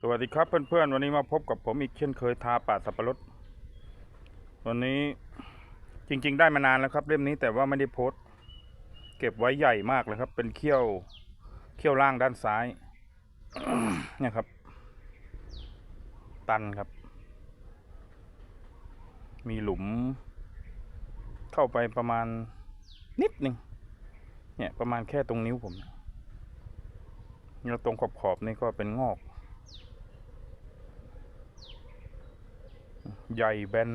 สวัสดีครับเพื่อนๆ วันนี้มาพบกับผมอีกเช่นเคยทาป่าสับปะรด วันนี้จริง ๆ ได้มานานแล้วครับ เล่มนี้แต่ว่าไม่ได้โพสเก็บไว้ใหญ่มากเลยครับ เป็นเขี้ยวเขี้ยวล่างด้านซ้ายเนี่ยครับ ตันครับ มีหลุม เข้าไปประมาณนิดหนึ่งเนี่ยประมาณแค่ตรงนิ้วผมแล้วตรงขอบๆนี่ก็เป็นงอก ใหญ่แบน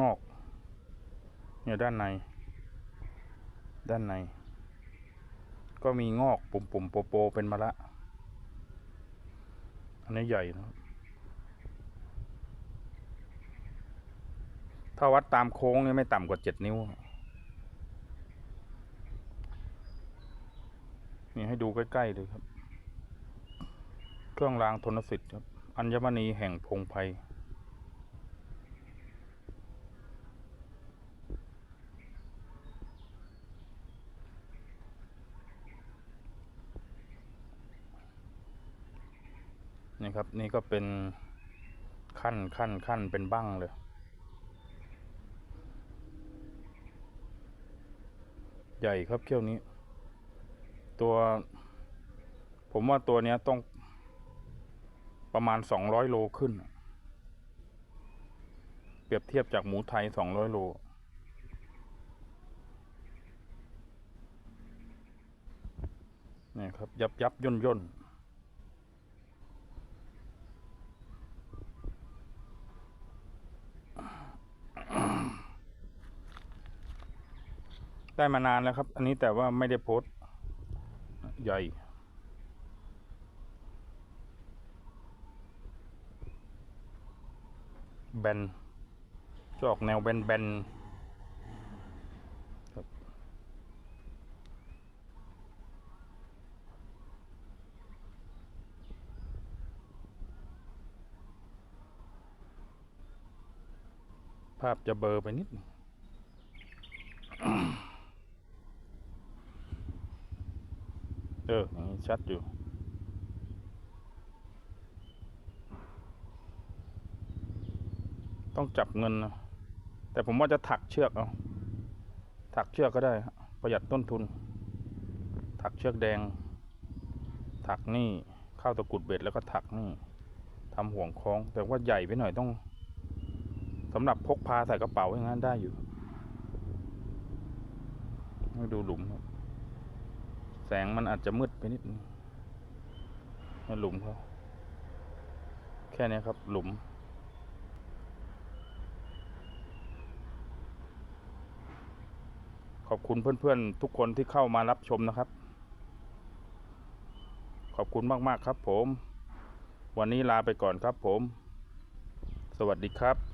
งอกเนี่ยด้านใน ด้านใน ก็มีงอกปุ่มปุ่มโปโปเป็นมะละ อันนี้ใหญ่นะถ้าวัดตามโค้งนี่ไม่ต่ำกว่าเจ็ดนิ้ว นี่ให้ดูใกล้ๆเลยครับ เครื่องรางทนสิทธิ์ครับ อัญมณีแห่งพงไพร นี่ครับนี่ก็เป็นขั้นขั้นขั้นเป็นบั้งเลย ใหญ่ครับเขี้ยวนี้ ตัว ผมว่าตัวนี้ต้องประมาณสองร้อยโลขึ้น เปรียบเทียบจากหมูไทยสองร้อยโลนี่ครับ ยับยับย่นย่น ได้มานานแล้วครับ อันนี้แต่ว่าไม่ได้โพสต์ใหญ่ แบนจะออกแนวแบนๆครับภาพจะเบลอไปนิดนึง อออนี้ชัดอยู่ต้องจับเงินนะแต่ผมว่าจะถักเชือกเอาถักเชือกก็ได้ประหยัดต้นทุน ถักเชือกแดง ถักนี่เข้าตะกุดเบ็ดแล้วก็ถักนี่ทำห่วงคล้อง แต่ว่าใหญ่ไปหน่อยต้องสำหรับพกพาใส่กระเป๋าอย่างนั้นได้อยู่ให้ดูหลุมครับ งมันอาจจะมืดไปนิดนึงให้หลุมเขาแค่นี้ครับหลุม ขอบคุณเพื่อนๆ ทุกคนที่เข้ามารับชมนะครับ ขอบคุณมากๆครับผม วันนี้ลาไปก่อนครับผม สวัสดีครับ